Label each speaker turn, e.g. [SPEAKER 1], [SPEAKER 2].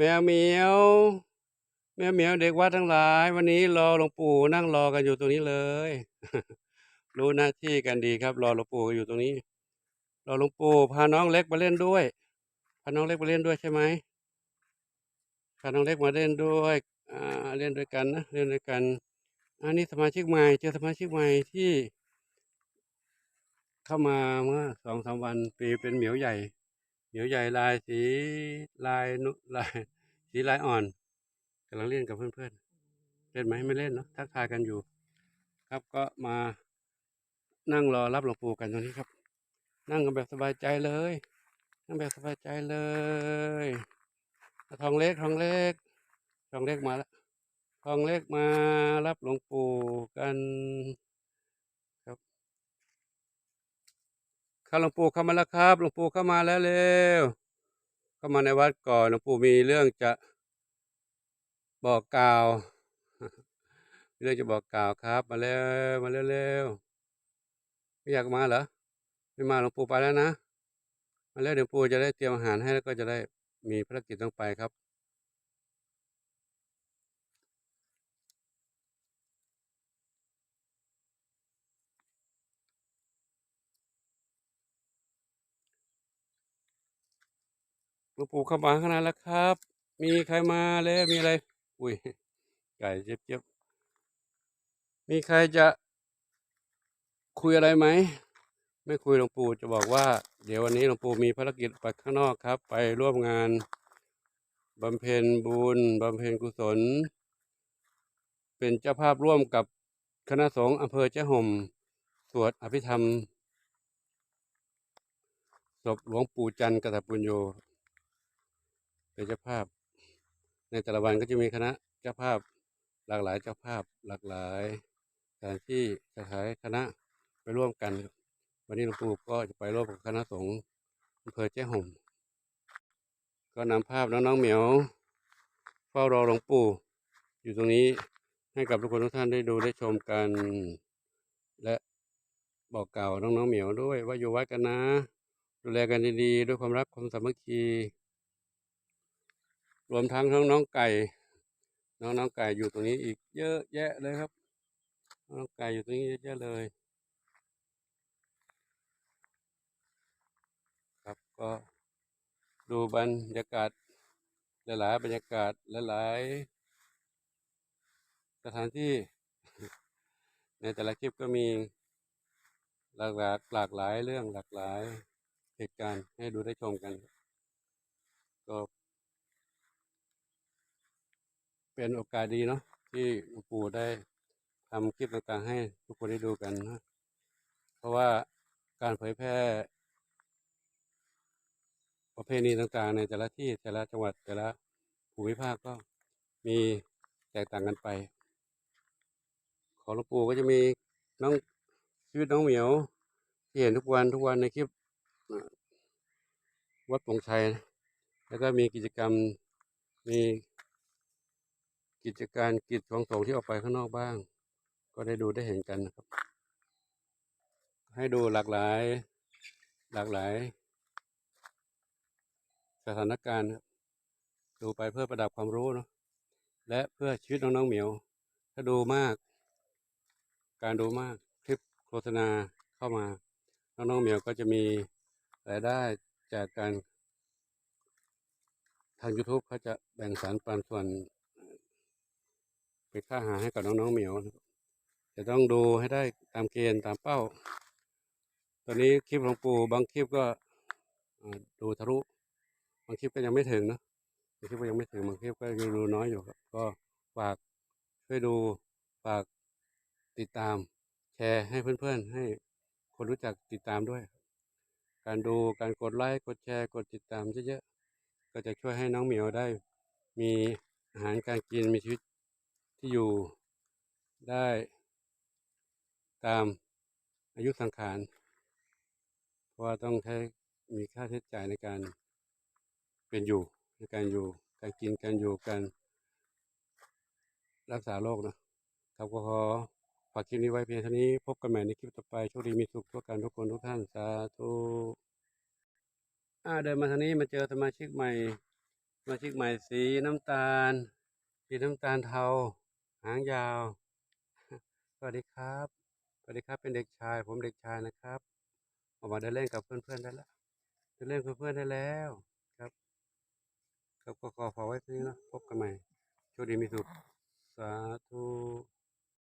[SPEAKER 1] แมวเหมียว แมวเหมียวเด็กวัดทั้งหลาย วันนี้รอหลวงปู่นั่งรอกันอยู่ตรงนี้เลย รู้หน้าที่กันดีครับ รอหลวงปู่อยู่ตรงนี้ รอหลวงปู่พาน้องเล็กมาเล่นด้วย พาน้องเล็กมาเล่นด้วยใช่ไหมพาน้องเล็กมาเล่นด้วยอ่าเล่นด้วยกันนะเล่นด้วยกันอันนี้สมาชิกใหม่เจอสมาชิกใหม่ที่ เข้ามาเมื่อสองสามวันปีเป็นเหมียวใหญ่ เหมียวใหญ่ลายสีลายนุลายสีลายอ่อนกำลังเล่นกับเพื่อนๆเล่นไหมไม่เล่นเนาะทักทายกันอยู่ ครับก็มานั่งรอรับหลวงปู่กันตรงนี้ครับ นั่งกันแบบสบายใจเลย นั่งแบบสบายใจเลยทองเล็กทองเล็กทองเล็กมาแล้วทองเล็กมารับหลวงปู่กันครับ ข้าหลวงปู่เข้ามาแล้วครับ หลวงปู่เข้ามาแล้วเร็วเข้ามาในวัดก่อนหลวงปู่มีเรื่องจะบอกกล่าวมีเรื่องจะบอกกล่าวครับ มาแล้วมาเร็วๆไม่อยากมาเหรอไม่มาหลวงปู่ไปแล้วนะมาแล้วเดี๋ยวปู่จะได้เตรียมอาหารให้แล้วก็จะได้มีภารกิจต้องไปครับ ลวงปู่เข้ามาข้างในแล้วครับ มีใครมาแล้วมีอะไร อุ้ยไก่เจ็บเจ็บมีใครจะคุยอะไรไหม ไม่คุยหลวงปู่จะบอกว่า เดี๋ยววันนี้หลวงปู่มีภารกิจไปข้างนอกครับ ไปร่วมงานบำเพ็ญบุญบำเพ็ญกุศล เป็นเจ้าภาพร่วมกับคณะสงฆ์อำเภอเจ้าห่มสวดอภิธรรมศพหลวงปู่จันทร์กตปุญโญ เป็นเจ้าภาพ ในแต่ละวันก็จะมีคณะเจ้าภาพหลากหลายเจ้าภาพหลากหลายสถานที่สถานคณะไปร่วมกัน วันนี้หลวงปู่ก็จะไปร่วมกับคณะสงฆ์อำเภอแจ้ห่มก็นำภาพน้องๆเหมียวเฝ้ารอหลวงปู่ อยู่ตรงนี้ให้กับทุกคนทุกท่านได้ดูได้ชมกัน และบอกกล่าวน้องๆเหมียวด้วยว่าอยู่วัดกันนะ ดูแลกันดีๆ ด้วยความรักความสามัคคี รวมทั้งน้องน้องไก่ น้องน้องไก่อยู่ตรงนี้อีกเยอะแยะเลยครับ น้องไก่อยู่ตรงนี้เยอะแยะเลย ครับก็ดูบรรยากาศหลายๆบรรยากาศหลายๆสถานที่ ในแต่ละคลิปก็มีหลากหลายหลากหลายเรื่องหลากหลายเหตุการณ์ให้ดูได้ชมกัน ก็ เป็นโอกาสดีเนาะที่หลวงปู่ได้ทำคลิปต่างๆให้ทุกคนได้ดูกันนะเพราะว่าการเผยแพร่ ประเพณีต่างๆ ในแต่ละที่แต่ละจังหวัดแต่ละภูมิภาคก็มีแตกต่างกันไป ของหลวงปู่ก็จะมีน้องชีวิตน้องเหมียว ที่เห็นทุกวันทุกวันในคลิปวัดปงชัย แล้วก็มีกิจกรรมมี กิจการกิจของสงฆ์ที่ออกไปข้างนอกบ้าง ก็ได้ดูได้เห็นกันนะครับ ให้ดูหลากหลาย หลากหลาย สถานการณ์ดูไปเพื่อประดับความรู้เนาะและเพื่อชีวิตน้องๆเหมียว ถ้าดูมาก การดูมากคลิปโฆษณาเข้ามา น้องๆเหมียวก็จะมีรายได้จากการทาง YouTube เขาจะแบ่งสรรปันส่วน เป็นค่าอาหารให้กับน้องๆเหมียว จะต้องดูให้ได้ตามเกณฑ์ตามเป้า ตอนนี้คลิปหลวงปู่บางคลิปก็ดูทะลุบางคลิปก็ยังไม่ถึงนะบางคลิปก็ยังไม่ถึงบางคลิปก็ยังดูน้อยอยู่ครับก็ฝากช่วยดูฝากติดตามแชร์ให้เพื่อนๆ ให้คนรู้จักติดตามด้วย การดูการกดไลค์กดแชร์กดติดตามเยอะๆก็จะช่วยให้น้องเหมียวได้มีอาหารการกินมีชีวิต ที่อยู่ได้ตามอายุสังขาร เพราะว่าต้องใช้มีค่าใช้จ่ายในการเป็นอยู่ในการอยู่การกินการอยู่การรักษาโรคนะครับก็ขอฝากคลิปนี้ไว้เพียงเท่านี้ พบกันใหม่ในคลิปต่อไปโชคดีมีสุขทั่วกันทุกคนทุกท่านสาธุอ่าเดินมาทางนี้มาเจอสมาชิกใหม่สมาชิกใหม่สีน้ำตาลสีน้ำตาลเทาางยาว สวัสดีครับ สวัสดีครับ เป็นเด็กชาย ผมเด็กชายนะครับ ออกมาเดินเล่นกับเพื่อนๆได้แล้วเดินเล่นกับเพื่อนๆได้แล้วครับครับก็ขอฝากไว้ที่นี้นะพบกันใหม่โชคดีมีสุข สาธุ